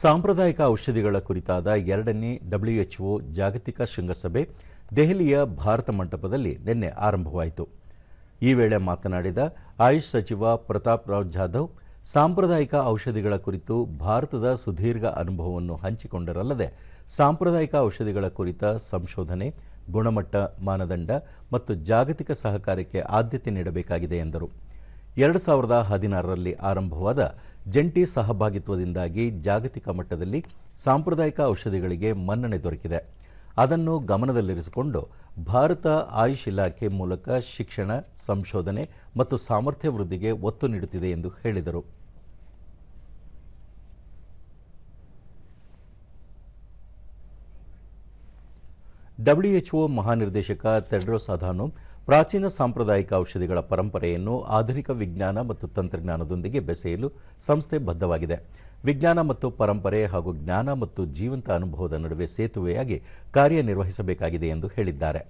ಸಾಂಪ್ರದಾಯಿಕ ಔಷಧಿಗಳ ಕುರಿತಾದ ಎರಡನೇ ಡಬ್ಲ್ಯುಎಚ್ಒ ಜಾಗತಿಕ ಶೃಂಗಸಭೆ ದೆಹಲಿಯ ಭಾರತ ಮಂಟಪದಲ್ಲಿ ನಿನ್ನೆ ಆರಂಭವಾಯಿತು. ಈ ವೇಳೆ ಮಾತನಾಡಿದ ಆಯುಷ್ ಸಚಿವ ಪ್ರತಾಪ್ ರಾವ್ ಜಾಧವ್, ಸಾಂಪ್ರದಾಯಿಕ ಔಷಧಿಗಳ ಕುರಿತು ಭಾರತದ ಸುದೀರ್ಘ ಅನುಭವವನ್ನು ಹಂಚಿಕೊಂಡರಲ್ಲದೆ, ಸಾಂಪ್ರದಾಯಿಕ ಔಷಧಿಗಳ ಕುರಿತ ಸಂಶೋಧನೆ, ಗುಣಮಟ್ಟ, ಮಾನದಂಡ ಮತ್ತು ಜಾಗತಿಕ ಸಹಕಾರಕ್ಕೆ ಆದ್ಯತೆ ನೀಡಬೇಕಾಗಿದೆ ಎಂದರು. ಎರಡು ಸಾವಿರದ ಹದಿನಾರರಲ್ಲಿ ಆರಂಭವಾದ ಜಂಟಿ ಸಹಭಾಗಿತ್ವದಿಂದಾಗಿ ಜಾಗತಿಕ ಮಟ್ಟದಲ್ಲಿ ಸಾಂಪ್ರದಾಯಿಕ ಔಷಧಿಗಳಿಗೆ ಮನ್ನಣೆ ದೊರಕಿದೆ. ಅದನ್ನು ಗಮನದಲ್ಲಿರಿಸಿಕೊಂಡು ಭಾರತ ಆಯುಷ್ ಇಲಾಖೆ ಮೂಲಕ ಶಿಕ್ಷಣ, ಸಂಶೋಧನೆ ಮತ್ತು ಸಾಮರ್ಥ್ಯ ವೃದ್ಧಿಗೆ ಒತ್ತು ನೀಡುತ್ತಿದೆ ಎಂದು ಹೇಳಿದರು. ಡಬ್ಲ್ಯುಎಚ್ಒ ಮಹಾನಿರ್ದೇಶಕ ತೆಡ್ರೋಸ್ ಅಧಾನೋಮ್ ಪ್ರಾಚೀನ ಸಾಂಪ್ರದಾಯಿಕ ಔಷಧಿಗಳ ಪರಂಪರೆಯನ್ನು ಆಧುನಿಕ ವಿಜ್ಞಾನ ಮತ್ತು ತಂತ್ರಜ್ಞಾನದೊಂದಿಗೆ ಬೆಸೆಯಲು ಸಂಸ್ಥೆ ಬದ್ಧವಾಗಿದೆ. ವಿಜ್ಞಾನ ಮತ್ತು ಪರಂಪರೆ ಹಾಗೂ ಜ್ಞಾನ ಮತ್ತು ಜೀವಂತ ಅನುಭವದ ನಡುವೆ ಸೇತುವೆಯಾಗಿ ಕಾರ್ಯನಿರ್ವಹಿಸಬೇಕಾಗಿದೆ ಎಂದು ಹೇಳಿದ್ದಾರೆ.